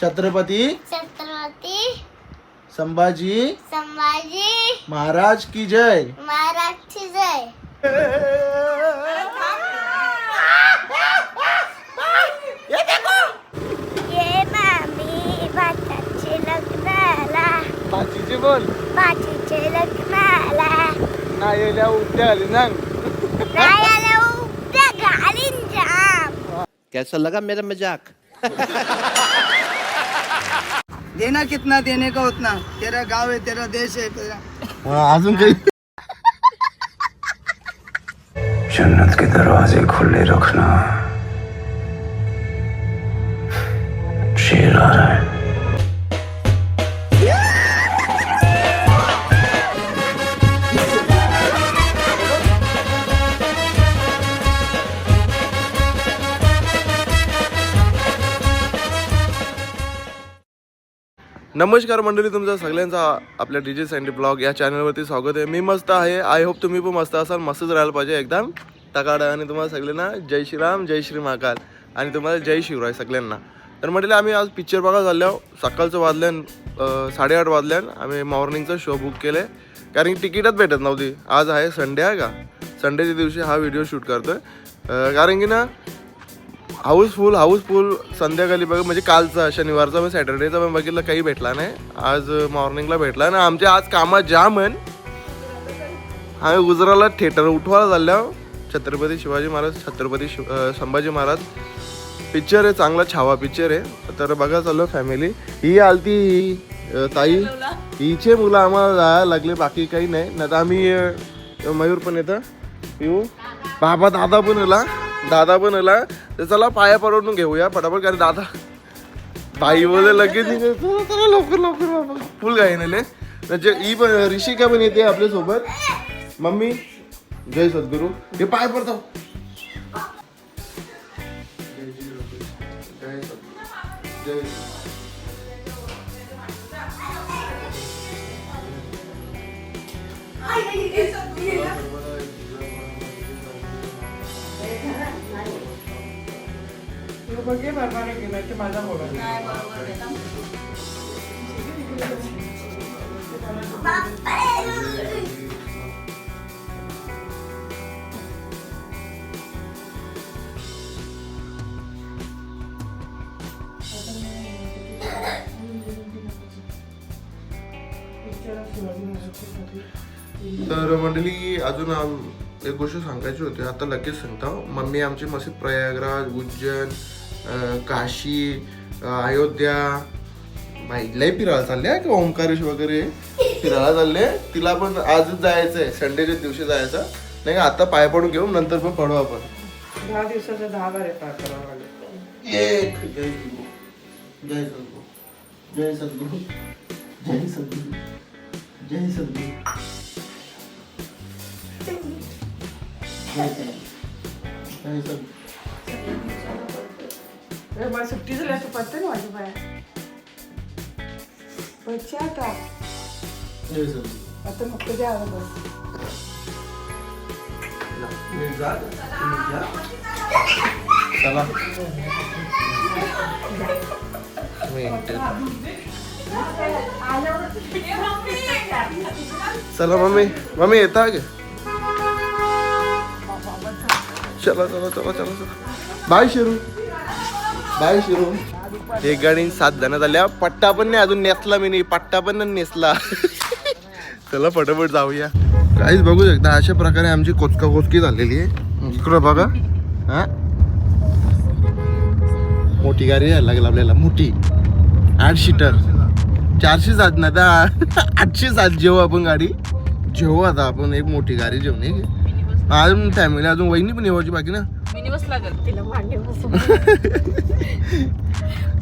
छत्रपती छत्रपती संभाजी संभाजी महाराज की जय. महाराजची जय. ये मामी भाताचे लग्नाला. बाचीचे बोल. भाजीचे लग्नाला. नाही येल्या उठ्या आली ना नाही आलं उद्या घालीन जाम. कैसा लगा मेरा मजाक? देना कितना देने का उतना। तेरा गांव है तेरा देश है तेरा अजून काही जन्नत के दरवाजे खुले रखना। नमस्कार मंडळी तुमचं सगळ्यांचा आपल्या डी जे सँडी ब्लॉग या चॅनलवरती स्वागत आहे. मी मस्त आहे. आय होप तुम्ही पण मस्त असाल मस्तच राहायला पाहिजे एकदम. तकाड आणि तुम्हाला सगळ्यांना जय श्रीराम जय श्री महाकाल. आणि तुम्हाला जय शिवराय सगळ्यांना. तर म्हटलं आम्ही आज पिक्चर बघा झाल्या सकाळचं वाजल्यान साडेआठ वाजल्यान आम्ही मॉर्निंगचा शो बुक केले कारण की तिकीटच भेटत नव्हती. आज आहे संडे आहे का? संडेच्या दिवशी हा व्हिडिओ शूट करतोय. आहे कारण की ना हाऊसफुल हाऊसफुल संध्याकाळी बघ म्हणजे कालचा शनिवारचा मी सॅटर्डेचा पण बघितलं काही भेटला नाही. आज मॉर्निंगला भेटला ना आमच्या आज कामात जाम आहे आम्ही गुजराला थिएटर उठवायला चालल्या छत्रपती शिवाजी महाराज छत्रपती शिव संभाजी महाराज. पिक्चर आहे चांगला छावा पिक्चर आहे. तर बघा चाललो फॅमिली ही आलती ताई. हिचे मुलं आम्हाला जायला लागले बाकी काही नाही. नाही तर आम्ही मयूर पण येतं. येऊ बाबा दादा पण आला. दादा पण आला. तर चला पाया पडवून घेऊया पटापट कारण दादा बाई बोलले लगेच चला लवकर लवकर बाबा. फुल गाय नेले म्हणजे ई पण ऋषिका पण येते आपल्यासोबत. मम्मी जय सद्गुरू. हे पाय पडतो. जय सद्गुरू जय तर मंडळी अजून आम- एक गोष्ट सांगायची होती. आता लगेच सांगतो. मम्मी आमची मस्त प्रयागराज उज्जैन काशी अयोध्या लय फिरायला चालले आहे किंवा ओंकारेश वगैरे? फिरायला चालले तिला पण आजच जायचं आहे संडेच्या दिवशी जायचं. नाही का आता पाय पडून घेऊ नंतर पण पडू आपण. दहा दिवसाचा दहा बार येतात एक जय सद्गुरू जय सद्गुरू. जय सद्गुरू. जय सद्गुरू. जय सद्गुरू. जय सद्गुरू. जय सद्गुरू. मला सुट्टी झाली असं पडतं ना माझ्या बाया बच्चा आता. आता नको द्यावं बस चला. चला मम्मी. मम्मी येता गे चला चला चला चला चला. बाय शिरू. बाय शिरू. एक गाडी सात जण झाल्या. पट्टा पण नाही अजून नेसला मी नाही. पट्टा पण नाही नेसला. चला फटाफट जाऊया. काहीच बघू शकता अशा प्रकारे आमची कोचका कोचकी झालेली आहे. इकडं बघा. हा? मोठी गाडी यायला लागेल आपल्याला. मोठी. आठ सीटर. चारशे सात ना आता. आठशे सात जेवू आपण गाडी. जेवू आता आपण. एक मोठी गाडी जेवण एक. अजून फॅमिली अजून वहिनी पण येवायची बाकी ना. मिनी बस लागत तिला मागे बसून.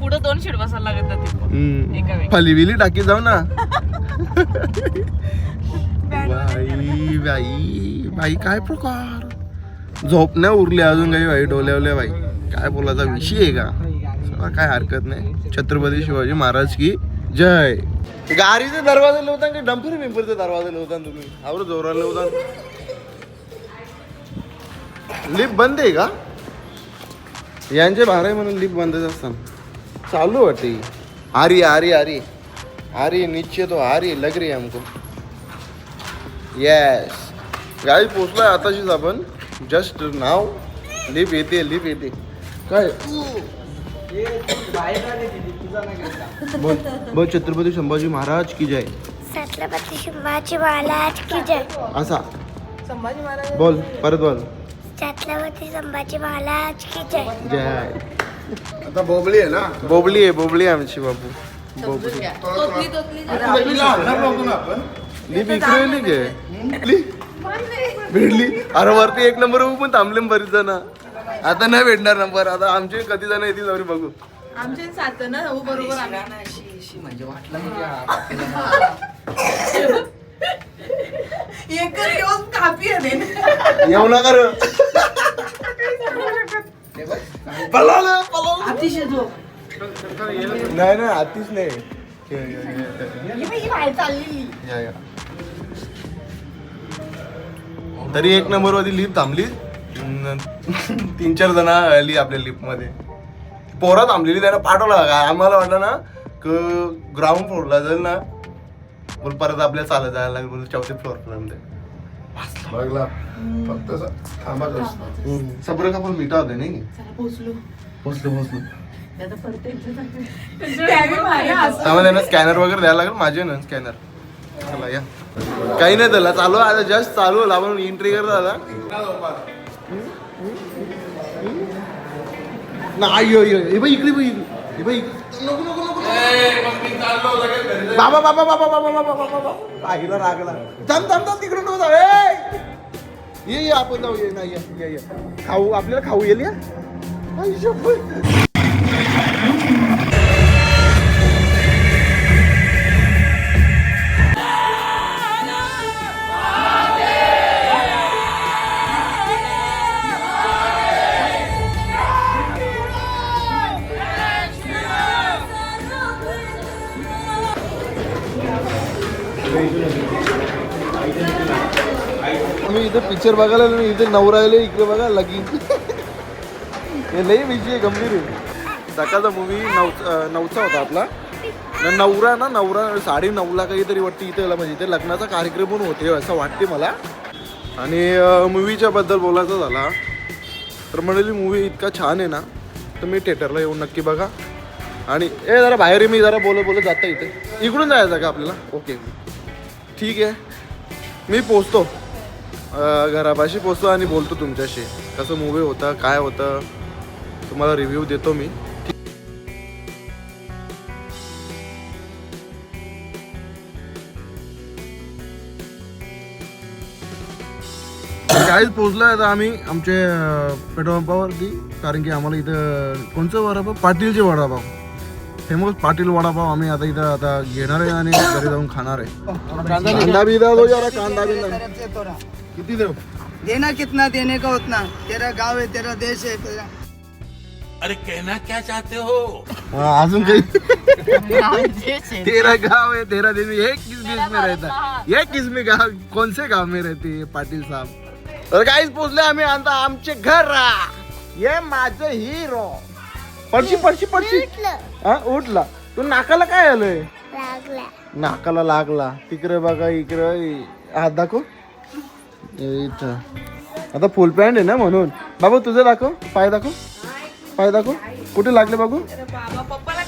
पुढे दोन शीट बसायला लागत ना तिथं. हम्म. एका वेळी. फली बिली टाकी जाऊ ना. बाई बाई बाई काय प्रकार? झोप नाही उरली अजून काही बाई डोल्यावल्या बाई. काय बोलायचा विषय आहे का? चला, काय हरकत नाही. छत्रपती शिवाजी महाराज की जय. गाडीचे दरवाजे लावता की डंपर बिंपरचे दरवाजे लावता तुम्ही? आवर जोराला लावता लिफ्ट बंद आहे का? यांचे बारा म्हणून लिफ्ट बंदच असतात चालू वाटते. आ रही आ रही आ रही आ रही नीचे तो आ रही लग रही है हमको. येस गाडी पोचलोय आताशीच आपण. जस्ट नाव लिप येते लिप येते. काय? बोल बोल छत्रपती संभाजी महाराज की जय. छत्रपती शिवाजी महाराज की जय. असा. बोल परत बोल. छत्रपती संभाजी महाराज की जय. जय. आता बोबली आहे ना? बोबली आहे बोबली आहे आमची बाबू. आपण. लिप इकडे लिप घे भेटली अरे वरती एक नंबर पण थांबले बरीच जण. आता नाही भेटणार नंबर. आता आमचे कधी जण येतील जाऊन बघू. आमचे सात ना हो बरोबर आम्ही. एकच येऊन कापी आहे. येऊ नका रे. पळालं, पळालं. नाही नाही आतीच नाही ये, ये, ये, बाई बाहेर चाललेली ये. या, या. तरी एक नंबर वरती लिफ्ट थांबली न- तीन चार जण आली आपल्या लिफ्टमध्ये पोरं थांबलेली त्यानं पाठवला का आम्हाला वाटलं ना क ग्राउंड फ्लोअरला जाईल ना बोल परत आपल्याला चालत जायला लागेल बोल चौथ्या फ्लोअर पर्यंत. बघला. फक्त असं थांबत असतं सबर का पण मिठा होते नाही चला पोचलो पोचलो पोचलो आता परत त्यांच्या जागी. त्यावेळी भारी हसत. त्यामुळे त्यांना स्कॅनर वगैरे द्यायला लागेल माझे ना स्कॅनर चला या. काही नाही त्याला चालू आहे, आता जस्ट चालू आहे आपण एंट्री करत आता. नाही यो यो हे बाई इकडे हे बाई इकडे. नको, नको, नको, नको. बाबा बाबा बाबा बाबा बाबा बाबा बाबा काहीला रागला. थांब थांब थांब तिकडे नको जाऊ ये ये आपण जाऊ ये नाही ये, ये ये. खाऊ आपल्याला खाऊ येईल या? पिक्चर बघायला आलो इथे नवरायला इकडे बघा लगीन. हे लई विषय गंभीर आहे. सकाळचा मूवी नऊ नऊचा होता आपला. नवरा ना नवरा साडे नऊला काहीतरी वाटते इथे म्हणजे इथे लग्नाचा कार्यक्रम पण होते असं वाटते मला. आणि मूवीच्या बद्दल बोलायचं झाला तर म्हणाली मूवी इतका छान आहे ना तर मी थिएटरला येऊन नक्की बघा. आणि ए जरा बाहेर मी जरा बोलत बोलत जाता इथे. इकडून जायचं का आपल्याला? ओके ठीक आहे. मी पोचतो. घरापाशी पोचतो आणि बोलतो तुमच्याशी. कसं मूवी होतं काय होतं तुम्हाला रिव्ह्यू देतो मी. काहीच पोचलोय आता आम्ही आमचे अं, पेट्रोल पंपावरती कारण की आम्हाला इथं कोणचं वडापाव? पाटीलचे वडापाव. फेमस पाटील वडापाव आम्ही आता इथं आता घेणार आहे आणि घरी जाऊन खाणार आहे. कांदा बी द्या दो जरा कांदा बी द्या. तरफ से थोड़ा किती देऊ? देना कितना देने का उतना। तेरा गांव है तेरा देश है तेरा हाँ, अजून काही? राजेश आहे. तेरा गाव है तेरा दिन ये किस बीच में रहता है? ये किस में गाव कौन से गाव में रहते है पाटील साहब? तर काहीच पोचले आम्ही आता आमचे घर ये माझं हिरो पडशी पडशी पडशी। हा उठला। तू नाकाला काय आलंय? लागला। नाकाला लागला. तिकडे बघा इकडे. हात दाखव. इथं. आता फुल पॅन्ट आहे ना म्हणून. बाबा तुझं दाखव. पाय दाखव. पाय दाखव. कुठे लागले बाबू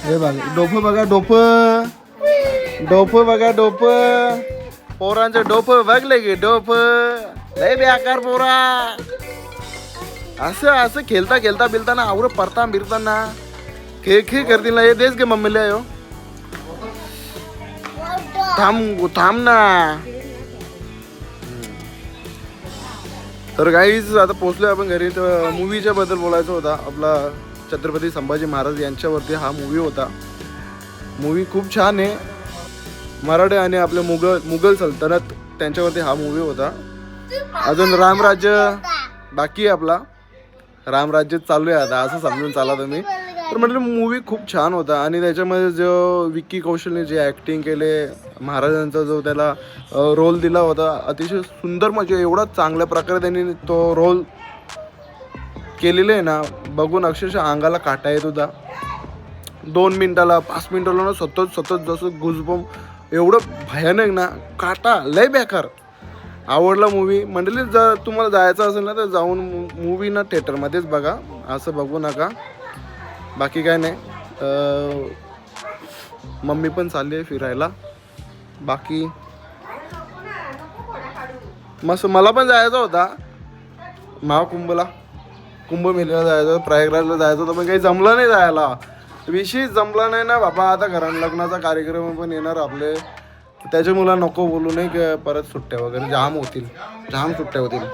हे बघा डोपं बघा डोपं. डोपं बघा डोप. पोरांचे डोपं बघले की डोफ लय बेकार पोरा. असं असं खेळता खेळता बिलताना आवर परता बिरताना. खेळ खेळ करतील ना. हे देस गे मम्मीला यो थांब थांब ना. तर काहीच आता पोचलो आपण घरी. तर मूवीच्या बद्दल बोलायचं होता. आपला छत्रपती संभाजी महाराज यांच्यावरती हा मूवी होता. मूवी खूप छान आहे. मराठे आणि आपले मुघल मुघल सल्तनत त्यांच्यावरती हा मूवी होता. अजून रामराज्य बाकी आहे आपला. रामराज्य चालू आहे आता. असं समजून चाला तुम्ही. तर म्हटलं मूवी खूप छान होता. आणि त्याच्यामध्ये जो विक्की कौशलने जे ॲक्टिंग केले महाराजांचा जो त्याला रोल दिला होता अतिशय सुंदर म्हणजे एवढा चांगल्या प्रकारे त्यांनी तो रोल केलेले आहे ना बघून अक्षरशः अंगाला काटा येत होता. दोन मिनिटाला पाच मिनिटाला ना सतत सतत जसं गुजबम एवढं भयानक ना काटा लय बेकार. आवडला मूवी मंडळी जर तुम्हाला जायचं असेल ना तर जाऊन मूवी ना थिएटरमध्येच बघा. असं बघू नका. बाकी काय नाही. मम्मी पण चालली आहे फिरायला. बाकी मस्त मला पण जायचा होता. महाकुंभला कुंभमेळ्याला जायचं होतं, प्रयागराजला जायचं होतं पण काही जमलं नाही जायला. विषय जमला नाही ना बाबा आता घरात लग्नाचा कार्यक्रम पण येणार आपले. त्याच्या मुला नको बोलू नाही की परत सुट्ट्या वगैरे जाम होतील. जाम सुट्ट्या होतील.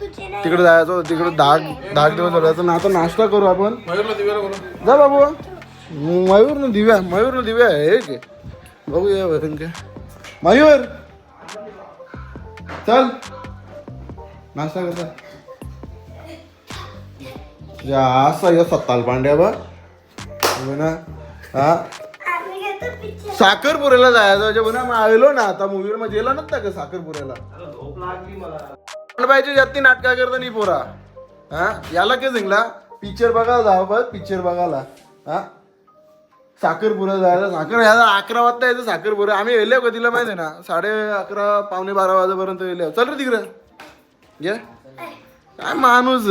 तिकडे जायचं तिकडे दहा दहा दिवस झाले. ना आता नाश्ता करू आपण. जा बाबू. मयूर न दिव्या मयूर न दिव्या हे के? बघूया वरून काय. मयूर! चल. नाश्ता करता या असा या सत्ताल पांड्या बा. हो ना हा. साखरपुऱ्याला जायचं म्हणजे म्हणा मग आलो ना आता मूवीवर मध्ये गेला नव्हता का साखरपुऱ्याला? पाहिजे जाती नाटका करता नाही पोरा. हा? याला काय सांगला पिक्चर बघायला जावं बघ पिक्चर बघायला. हा? साखरपुरा जायला. साखर यायला अकरा वाजता यायचं साखरपुरा. आम्ही येले कधीला माहिती आहे ना? साडे अकरा पावणे बारा वाजेपर्यंत येले. चल रे तिकडे. घे काय माणूस.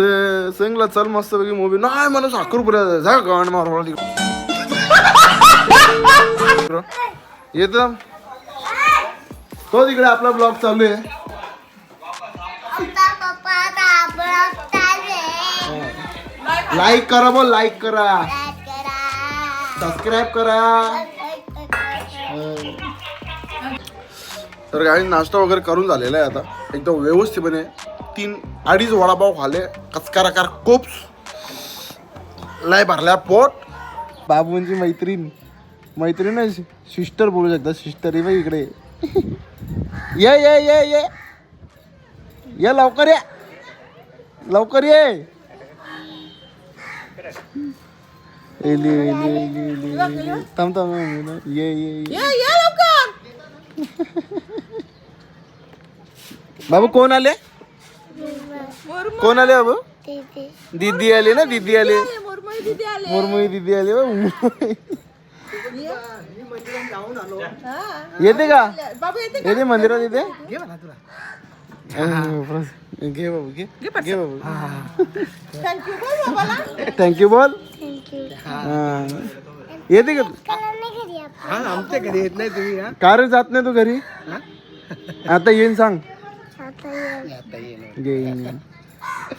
सांगला चल मस्त पैकी मूवी नाही मला साखरपुरा जायचं. जा गाण मार तिकडे. येत तो तिकडे आपला ब्लॉग चालू आहे. लाईक करा बोल लाईक करा. सबस्क्राईब करा. तर काही नाश्ता वगैरे करून झालेला आहे आता. एकदम व्यवस्थितपणे तीन अडीच वडापाव खाले कचकाराकार कोप्स. लय भरल्या पोट. बाबूंची मैत्रीण. मैत्रीण आहे सिस्टर बोलू शकता. सिस्टर बाई इकडे. ये ये ये ये. ये लवकर ये. लवकर ये. एली एली एली एली थांब थांब. ये ये ये बाबू कोण आले? कोण आले बाबू? दीदी दीदी आली. ना दीदी आली. मुरमुई दीदी आली. येते का? येते मंदिरात येते? घे बाबू घे घे बाबू थँक्यू बोल थँक्यू हा. येते का तू? कलर नाही घरी आपण का रे जात नाही तू घरी आता येईन सांग आता ये. येईन.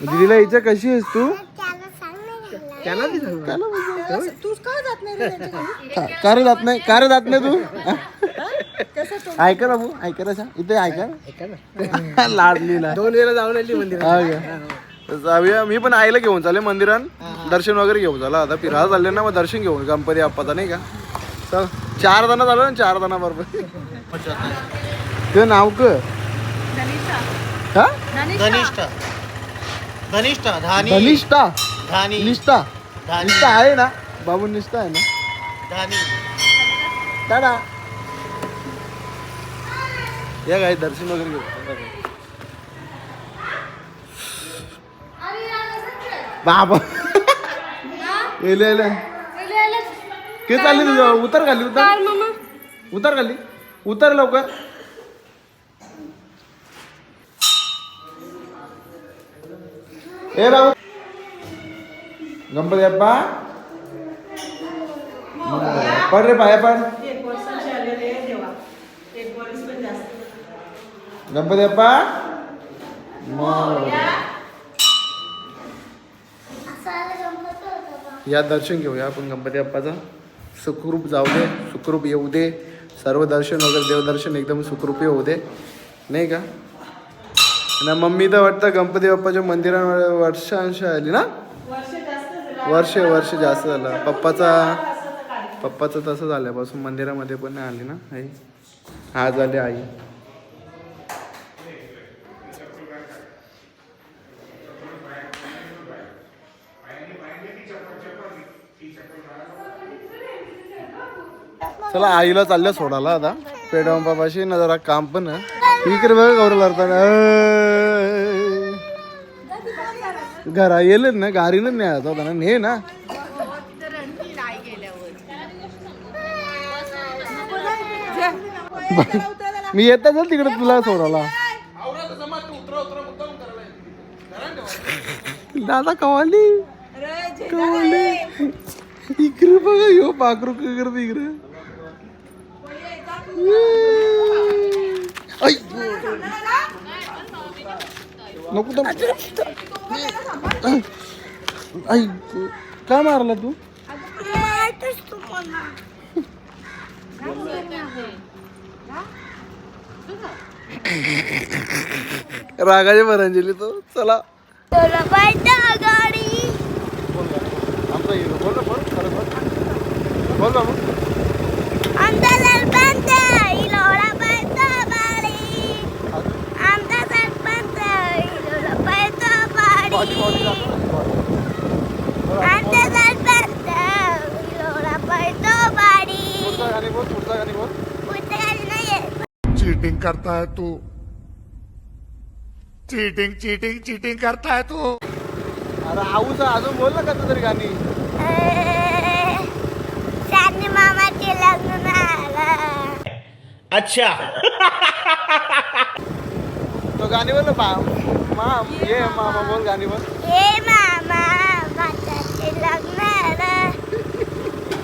दीदीला यायचं कशी आहेस तू त्याला सांग नाही घालला. का का रे जात नाही का रे जात नाही तू ऐका बाबू ऐका रे सांग इथे ऐका. लाडलीला दोन वेळा जाऊन आली मंदिर हा जाऊया. मी पण आईला घेऊन चाले मंदिरात. दर्शन वगैरे घेऊन झालं आता फिरायला चालले ना मग दर्शन घेऊन. गणपती बाप्पाचा नाही का? चल. चार जण झालं ना चार जण बरोबर ते नाव क? हा? धनिष्ठा. धनिष्ठा. धानी. धनिष्ठा. धानी. निष्ठा. निष्ठा आहे ना? बाबू निष्ठा आहे ना? धानी. टाटा या काय दर्शन वगैरे घेऊ बाबा. येले येले के चालली तुझं? उतर खाली उतर. उतर खाली. उतर लवकर. ए बाबू गणपती बाप्पा. पड रे पाया पड. गणपती बाप्पा. या दर्शन घेऊया आपण गणपती बाप्पाचा सुखरूप जाऊ दे सुखरूप येऊ दे. सर्व दर्शन वगैरे देवदर्शन एकदम सुखरूप येऊ दे. नाही का? आणि मम्मी तर वाटतं गणपती बाप्पाच्या मंदिरात वर्षांश आली ना? वर्ष वर्ष जास्त झालं. पप्पाचा पप्पाचं तसं झाल्यापासून मंदिरामध्ये पण नाही आली ना आई? आज आली आई. चला आईला चाललं सोडायला आता. पेडवंपापाशी ना जरा काम पण इकडे बघा गौरव अर्थ घरा येल ना गारीन नाही आता होता ना ने ना. मी येता चल तिकडे तुला सोडायला. दादा कवाली? कवाली? इकडे बघा यो पाकरू इकडे ऐ. नको तर ऐ काय मारला तू रागाचे भरंजली तो चला आमचा हिरो बोल ना बोल खरं बोल बोल बाबू चीटिंग करता है तू। चीटिंग चीटिंग चीटिंग करता है तू। अरे आऊचा अजून बोल ना कसं तरी गाणी मामाचे लग्न झालं तो गाणी बोल ना बा. माम ये मामा बोल गाणी बोल. ये मामा भाताचे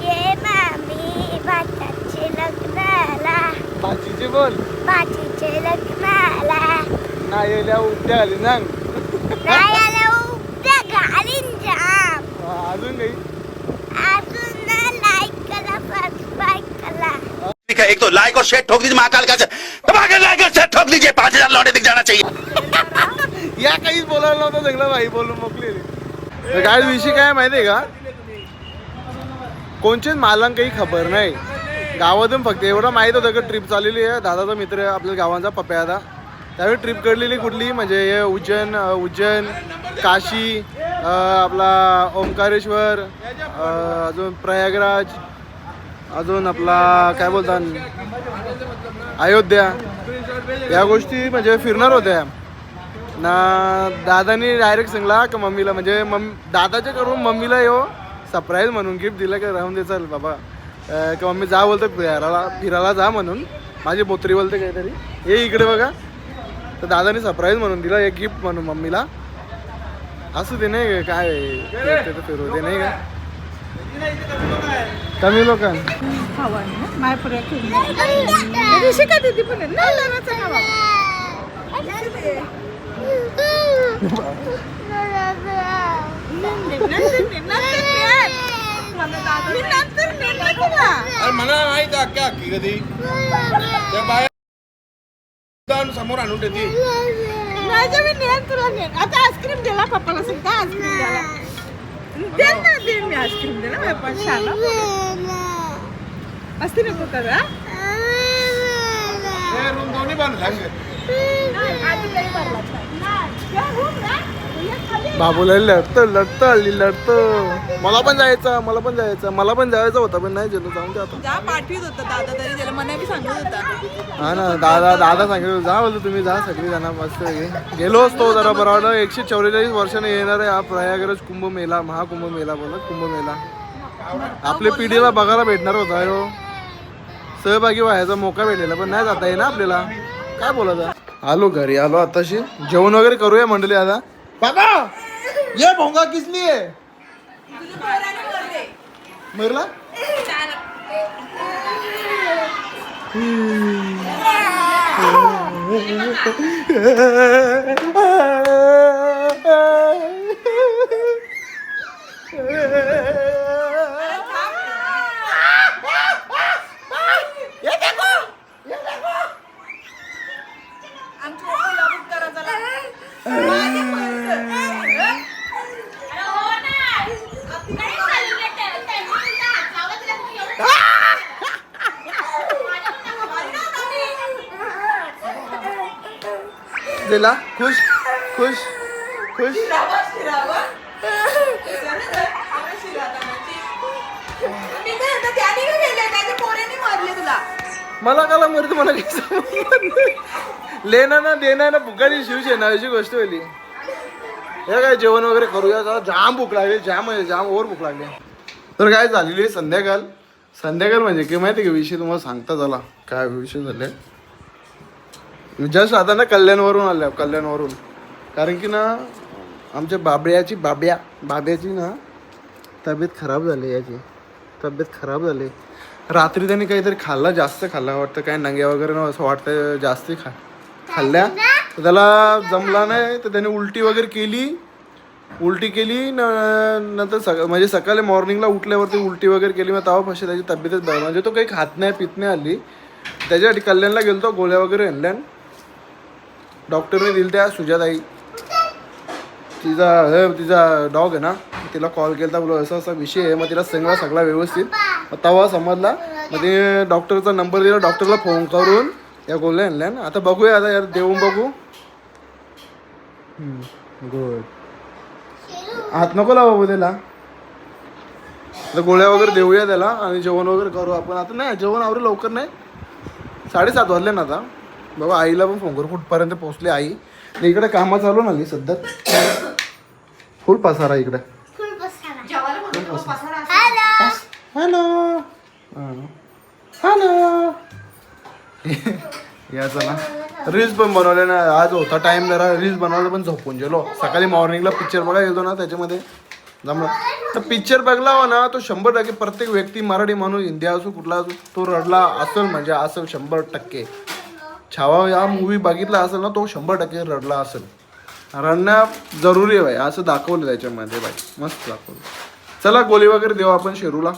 ये मामी भाताचे लग्न झालं भाजीची बोल. भाजीचे लग्न झालं नाही येल्या उद्या आली सांग नाही आलं उद्या घालीन जाम. अजून काही अजून लाईक करा सबस्क्राईब का? एक तो लाइक और शेयर ठोक दीजिए महाकाल का लाइक और शेयर ठोक दीजिए पांच हजार लौटे दिख जाना चाहिए। या काहीच बोलायला नव्हतं सगळं भाई बोलून मोकली तर काय विषय काय माहिती आहे का? कोणचेच मालांक काही खबर नाही. गावातून फक्त एवढं माहीत होतं की ट्रिप चाललेली आहे. दादाचा मित्र आहे आपल्या गावांचा पप्या आता त्यावेळी ट्रिप कडलेली कुठली? म्हणजे हे उज्जैन उज्जैन काशी आपला ओंकारेश्वर अजून प्रयागराज अजून आपला काय बोलतात अयोध्या. या गोष्टी म्हणजे फिरणार होत्या. ना दादानी डायरेक्ट सांगला का मम्मीला? म्हणजे मम दादाच्या करून मम्मीला यो सरप्राईज म्हणून गिफ्ट दिलं का राहून दे चल बाबा. का मम्मी जा बोलतो फिरायला फिरायला जा म्हणून. माझी बोत्री बोलते काहीतरी. ये इकडे बघा. तर दादाने सरप्राईज म्हणून दिला एक गिफ्ट म्हणून मम्मीला. असू दे नाही का, काय तर फिरू दे नाही का? कमी लोकां. ऋषिका दीदी पण आहे ना लग्नाचं नाव मी नंतर नेलं तुला मला माहीत अक्का अक्की कधी त्या बाया समोर आणून देते आता आईस्क्रीम दिला पप्पाला सुद्धा आईस्क्रीम द्याला दे ना दे मी आईस्क्रीम दे ना माझ्या पण छान असते नको करा रूम दोन्ही बांधला बाबूला लढतं लढतं हल्ली लढतं. मला पण जायचं मला पण जायचं मला पण जायचं होतं पण नाही गेलो जाऊन दे आता जा पाठवीत होता दादा तरी त्याला मना बी सांगत होता. हा ना दादा दादा सांगितलं जा बोलतो तुम्ही जा सगळी जण मस्त गेलो असतो जरा बरं वाटलं एकशे चौवेचाळीस वर्षाने येणार आहे हा प्रयागराज कुंभमेला महाकुंभ मेला बोलत कुंभमेला. आपल्या पिढीला बघायला भेटणार होता हो. सहभागी व्हायचा मोका भेटलेला पण नाही जाता येईना आपल्याला. काय बोलायचं आलो घरी आलो आताशी. जेवण वगैरे करूया मंडळी आता. बाबा ये भोंगा किसली आहे मरला? दिला खुश खुश खुश. मला काला मरत मला काही लेना ना देना ना फुकाची शिवसेना अशी गोष्ट होली हे. काय जेवण वगैरे करूया जरा जाम भूक लागली जाम म्हणजे जाम ओवर भूक लागली. तर काय झालेली आहे संध्याकाळ? संध्याकाळ म्हणजे की माहिती का विषय तुम्हाला सांगता झाला? काय विषय झाले? जस्ट आता ना कल्याणवरून आल्या कल्याणवरून. कारण की ना आमच्या बाबड्याची बाब्या बाब्याची ना तब्येत खराब झाली याची. तब्येत खराब झाली. रात्री त्यांनी काहीतरी खाल्ला जास्त खाल्ला वाटतं. काय नंग्या वगैरे ना असं वाटतं जास्ती खा खाल्ल्या. तर त्याला जमला नाही तर त्याने उलटी वगैरे केली. उलटी केली न नंतर सका म्हणजे सकाळी मॉर्निंगला उठल्यावरती उलटी वगैरे केली. मग तेव्हापाशी त्याची तब्येतच बरं म्हणजे तो काही खात नाही पित नाही आली त्याच्यासाठी कल्याणला गेलो तो गोळ्या वगैरे आणल्या. डॉक्टरने दिल त्या सुजाताई. तिचा हे तिचा डॉग आहे ना तिला कॉल केला बोला असा असा विषय आहे. मग तिला सगळा सगळा व्यवस्थित. मग समजला. मग ते डॉक्टरचा नंबर दिला डॉक्टरला फोन करून या गोळ्या आणल्या ना. आता बघूया आता यार देऊन बघू. गुड. हात नको लावा त्याला. आता गोळ्या वगैरे देऊया त्याला आणि जेवण वगैरे करू आपण. आता नाही जेवण आवरू लवकर नाही. साडेसात वाजले ना आता. बाबा आईला पण फोन करू. कुठपर्यंत पोहोचली आई? इकडे कामं चालू ना सध्या. फुल पसारा इकडे. हॅलो. हॅलो. याचा ना. रील्स पण बनवले ना. आज होता टाइम जरा. रील्स बनवलं पण झोपून गेलो. सकाळी मॉर्निंगला पिक्चर बघायला गेलो ना त्याच्यामध्ये. जमलं. तर पिक्चर बघला हो ना तो शंभर टक्के प्रत्येक व्यक्ती मराठी माणूस हिंदी असो कुठला असो तो रडला असेल म्हणजे असेल शंभर टक्के. छावा या मूवी बघितला असेल ना तो शंभर टक्के रडला असेल. रडणं जरुरी आहे भाई असं दाखवलं त्याच्यामध्ये भाई मस्त दाखवलं. चला गोळी वगैरे देऊ आपण शेरूला.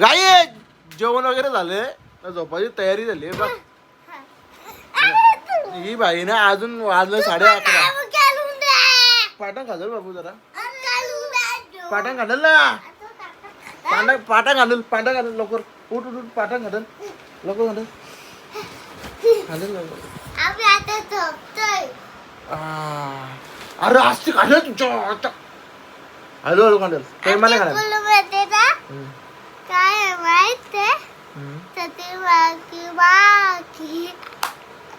गाई जेवण वगैरे झाले? झोपायची तयारी झाली बघ. ही बाई ना अजून वाजलं साडे अकरा. पाटण घाल बाबू जरा. पाटण घाल ना. पांडा पाटा घालून पांडा घालून लवकर. उठ उठ उठ पाटा घालून. लवकर घालून. घालून लवकर. आम्ही आता झोपतोय. आ, अरे आज ते घालून तुमच्या आता. हळू हळू घालून प्रेमाने घालून स्कूलमध्ये ना काय आहे माहीत आहे बाकी बाकी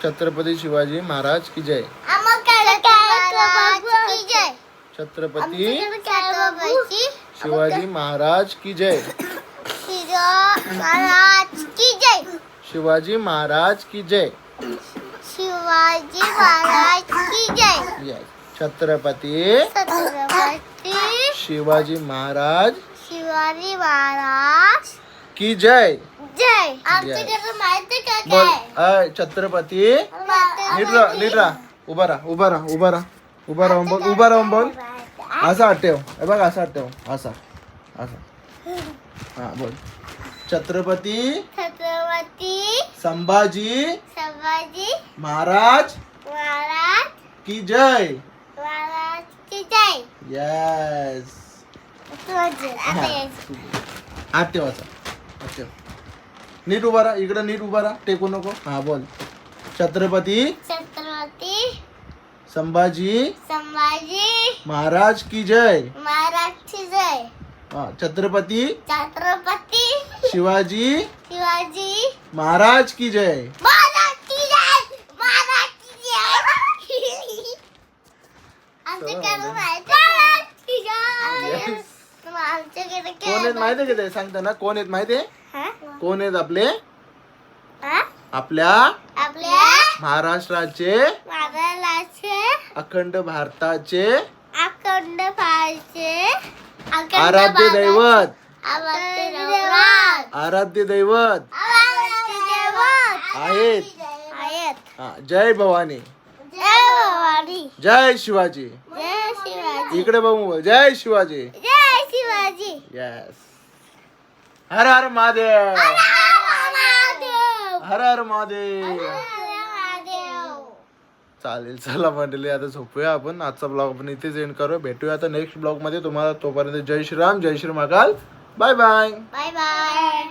छत्रपती शिवाजी महाराज की जय. आम्हाला काय काय की जय छत्रपती छत्रपती शिवाजी महाराज की जय? महाराज की जय. शिवाजी महाराज की जय. शिवाजी महाराज की जय. Yes. छत्रपती? छत्रपती. शिवाजी महाराज शिवाजी महाराज. की जय. जय. आमच्याकडे माहिती का बोल. काय? अय, छत्रपती? नीट राहा नीट राहा. उभा राहा उभा राहा उभा राहा उभा राहून बोल उभा राहून बोल. असा ठेव हे. बघ असा ठेव असा. असा. हा बोल. छत्रपती छत्रपती संभाजी शिवाजी महाराज महाराज की जय. महाराज की जय. येस ठेव असा हात ठेव नीट उभा राहा. इकडं नीट उभा राहा. टेकू नको. हा बोल. छत्रपती संभाजी संभाजी महाराज की जय. महाराज की जय. हा छत्रपती छत्रपती शिवाजी शिवाजी महाराज की जय. महाराज की जय. महाराज की जय. आमच्याकडे माहिती? महाराज की जय. आमच्याकडे कोण आहेत माहिती आहे का ते? सांगताना कोण आहेत माहिती आहे? हा? कोण आहेत आपले? हा? आपल्या आपल्या महाराष्ट्राचे महाराष्ट्राचे अखंड भारताचे? अखंड भारतचे. आराध्य दैवत. आराध्य दैवत. आहेत. जय भवानी. जय भवानी. जय शिवाजी. जय शिवाजी. इकडे बघू जय शिवाजी. जय शिवाजी. येस हर हर महादेव. हर हर महादेव. चालेल चला मंडळी आता झोपूया आपण. आजचा ब्लॉग आपण इथेच एंड करू भेटूया आता नेक्स्ट ब्लॉगमध्ये. तुम्हाला तोपर्यंत जय श्रीराम जय Shri Mahakal. Bye bye bye bye